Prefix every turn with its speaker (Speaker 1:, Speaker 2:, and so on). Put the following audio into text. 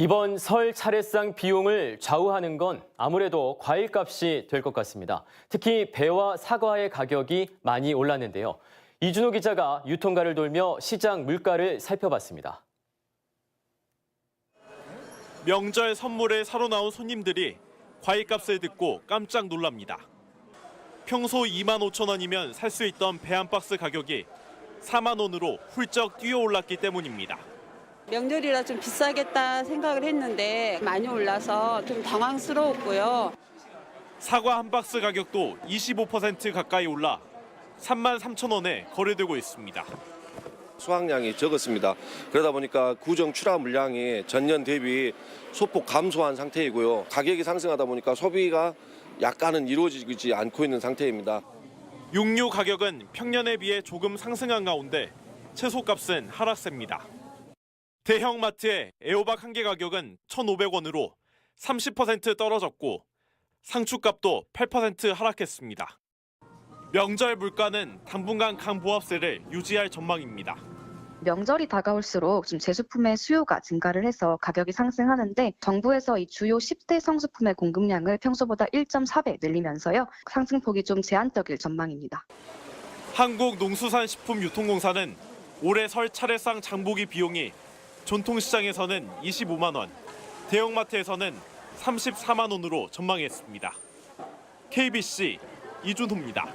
Speaker 1: 이번 설 차례상 비용을 좌우하는 건 아무래도 과일값이 될 것 같습니다. 특히 배와 사과의 가격이 많이 올랐는데요. 이준호 기자가 유통가를 돌며 시장 물가를 살펴봤습니다.
Speaker 2: 명절 선물에 사러 나온 손님들이 과일값을 듣고 깜짝 놀랍니다. 평소 2만 5천 원이면 살 수 있던 배 한 박스 가격이 4만 원으로 훌쩍 뛰어올랐기 때문입니다.
Speaker 3: 명절이라 좀 비싸겠다 생각을 했는데 많이 올라서 좀 당황스러웠고요.
Speaker 2: 사과 한 박스 가격도 25% 가까이 올라 3만 3천 원에 거래되고 있습니다.
Speaker 4: 수확량이 적었습니다. 그러다 보니까 구정 출하 물량이 전년 대비 소폭 감소한 상태이고요. 가격이 상승하다 보니까 소비가 약간은 이루어지지 않고 있는 상태입니다.
Speaker 2: 육류 가격은 평년에 비해 조금 상승한 가운데 채소값은 하락세입니다. 대형 마트의 애호박 한 개 가격은 1,500원으로 30% 떨어졌고 상추값도 8% 하락했습니다. 명절 물가는 당분간 강보합세를 유지할 전망입니다.
Speaker 5: 명절이 다가올수록 좀 제수품의 수요가 증가를 해서 가격이 상승하는데 정부에서 이 주요 10대 성수품의 공급량을 평소보다 1.4배 늘리면서요. 상승폭이 좀 제한적일 전망입니다.
Speaker 2: 한국농수산식품유통공사는 올해 설 차례상 장보기 비용이 전통시장에서는 25만 원, 대형마트에서는 34만 원으로 전망했습니다. KBC 이준호입니다.